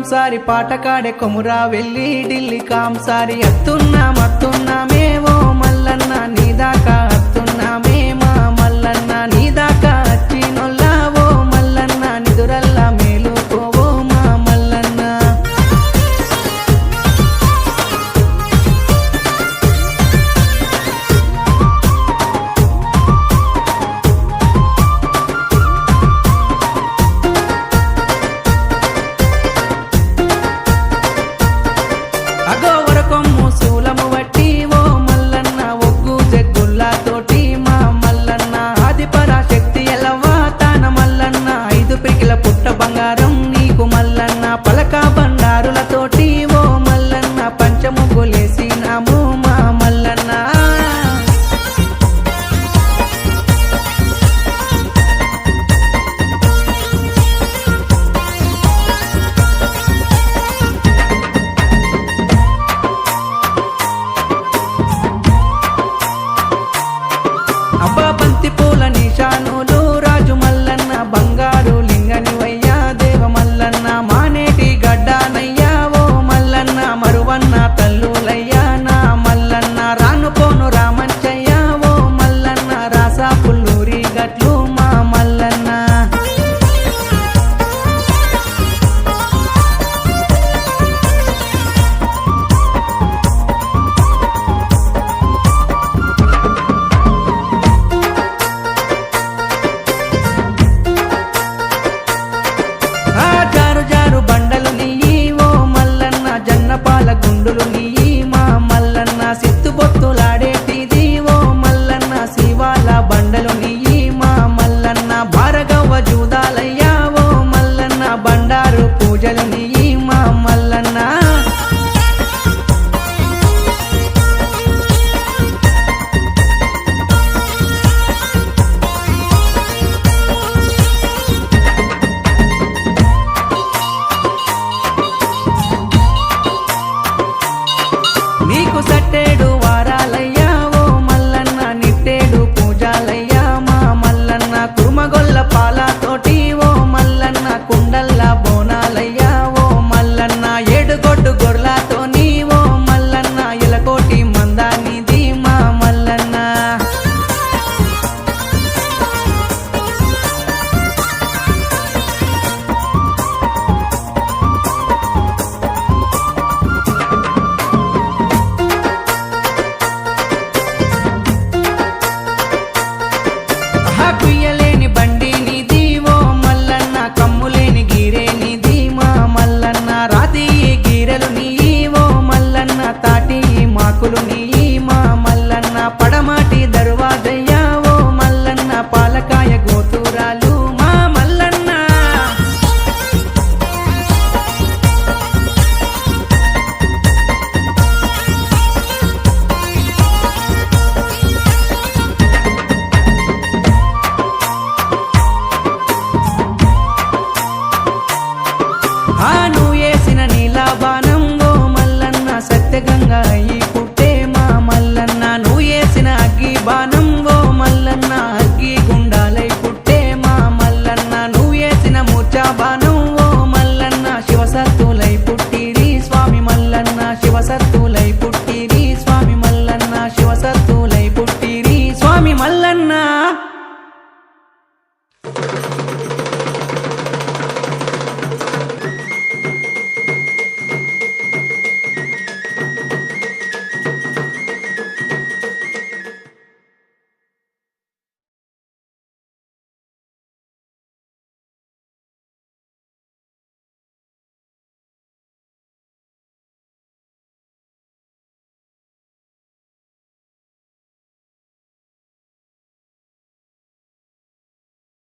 కాంసారి పాట కాడే కొమురా వెళ్ళి ఢిల్లీ కాంసారి అత్తున్నా మత్తున్నా I go. బాణం ఓ మల్లన్న సత్యగంగా అయ్యి